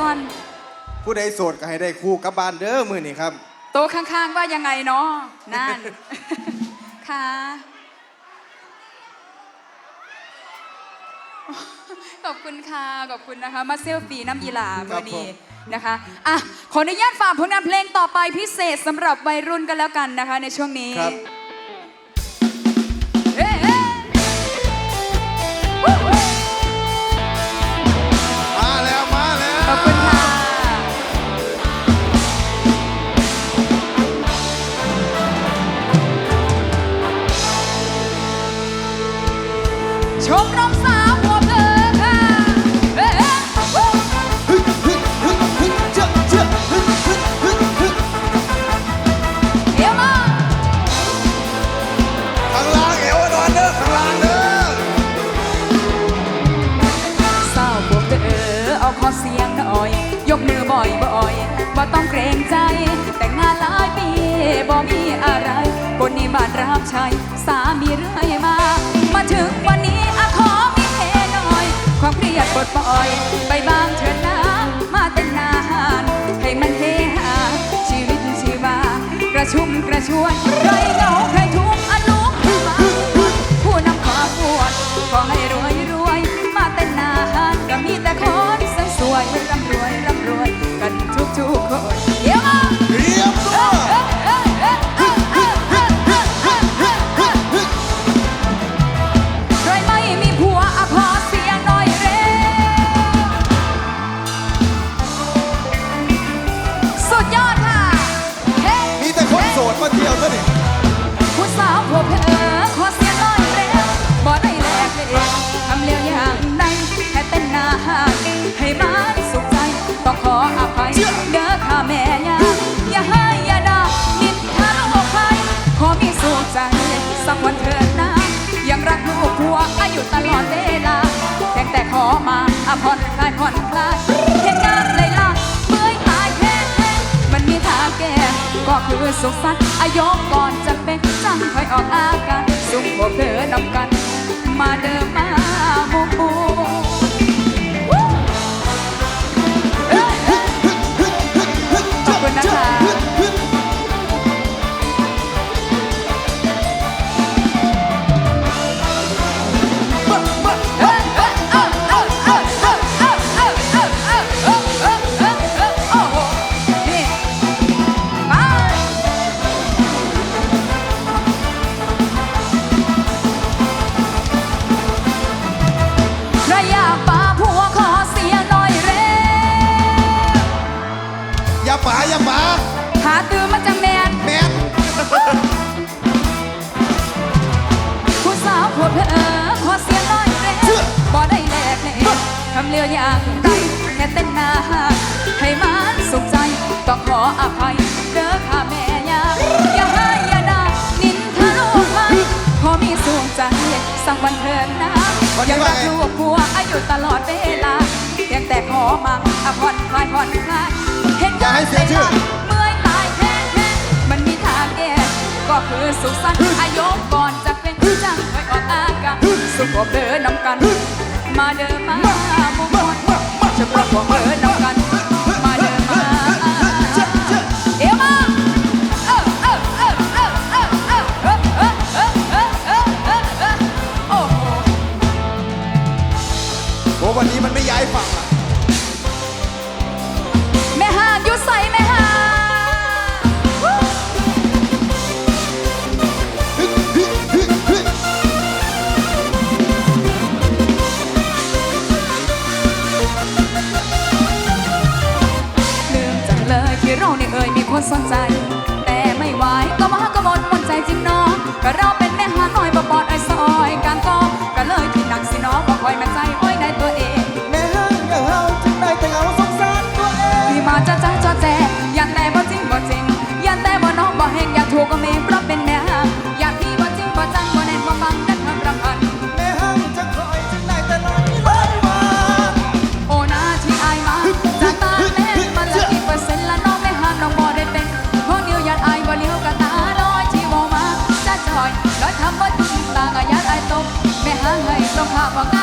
ก่อน ผู้ใดโสดก็ให้ได้คู่กับบ้านเด้อมือนี่ครับ โตข้างๆว่ายังไงเนาะนั่น ค่ะ ขอบคุณค่ะ ขอบคุณนะคะ มาเซลฟี่น้ำยีหลาเมื่อนี้นะคะ อะ ขออนุญาตฝากผลงานเพลงต่อไปพิเศษสำหรับวัยรุ่นกันแล้วกันนะคะ ในช่วงนี้ อบคุณค่ะ บนนี้บาดรับชัยสามีเรื่อยมา มาถึงวันนี้อาขอมีเทหน่อย ความเครียดปลดปล่อย ไปบ้างเถิดนะมาเต้นนานให้มันเฮฮาชีวิตชีวากระชุ่มกระชวน pra แก่ก็คือสุขสันต์อายุก่อนจะเป็นจังคอยออกอาการสุขพวกเธอนำกัน มาเดิมมา วันเถินนะคนนี้ยังรักลูกผัวอายุตลอดเวลาเพียงแต่ขอมาอะผ่อนคลายผ่อนคลายเห็นให้เสียเมื่อตายแท้แท้มันมีทางแก้ก็คือสุขสันต์อายุก่อนจะเป็นจังไว้ออกอาการสุขอบเดินนำกัน มาเดินมาบุกมอนจะประกอบเดินนำกัน 好宝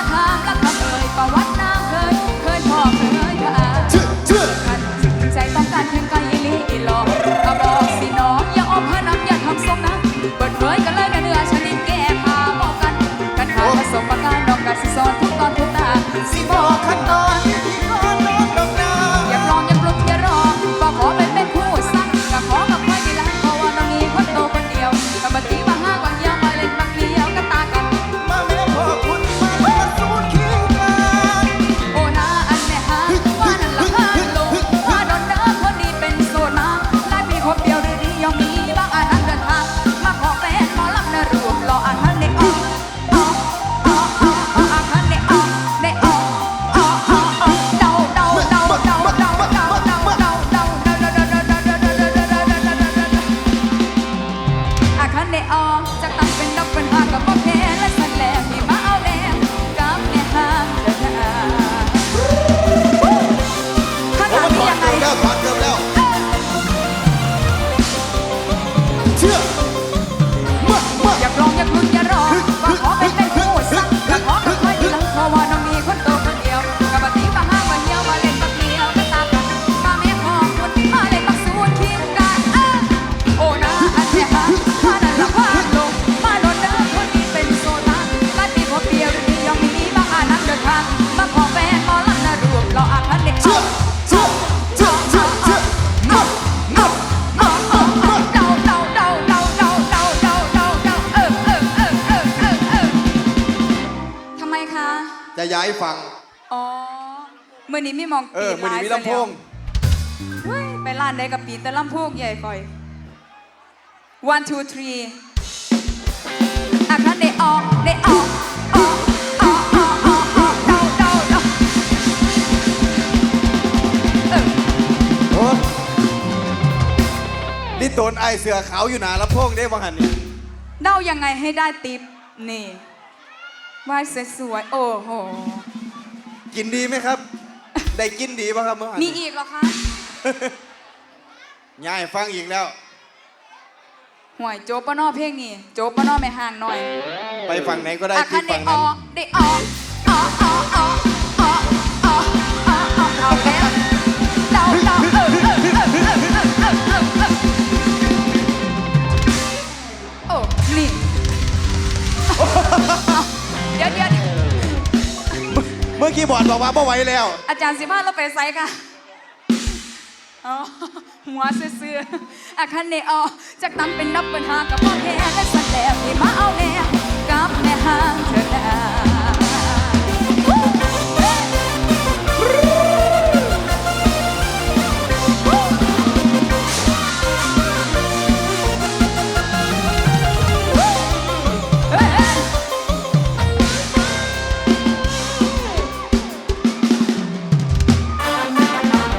ฟัง อ๋อมื่อนี้มีมองเอปีอมันหายมีซะลำโพง เว้ยไปร้านใดกับปีแต่ลำโพงใหญ่คอย one two three อะคันได้ออกได้ออกออกออกออกออกออกเดาเดาเดาเออโอ้นี่โตนไอเสือขาวอยู่หนาลำโพงได้บ้างหันนี่เดายังไงให้ได้ติปนี่ วายสวยๆ โอ้โห กินดีไหมครับ ได้กินดีป่ะครับเมื่อวานมีอีกเหรอคะง่ายฟังอีกแล้ว ห่วยโจบปะนอเพลงนี่ โจบปะนอไม่ห่างหน่อย ไปฝั่งไหนก็ได้อะคัที่นได้ฝั่งอนั้น อกได้ออก บอร์ดบอกว่าไม่ไหวแล้ว อาจารย์สิพาเราไปไซค่ะอ๋อหัวเสื้อๆอาคันเนอจากตั้เป็นนับปัญหากับพ่อแพ้และสัตว์แหลมที่มาเอาแน่กับแม่ห้างเธอนา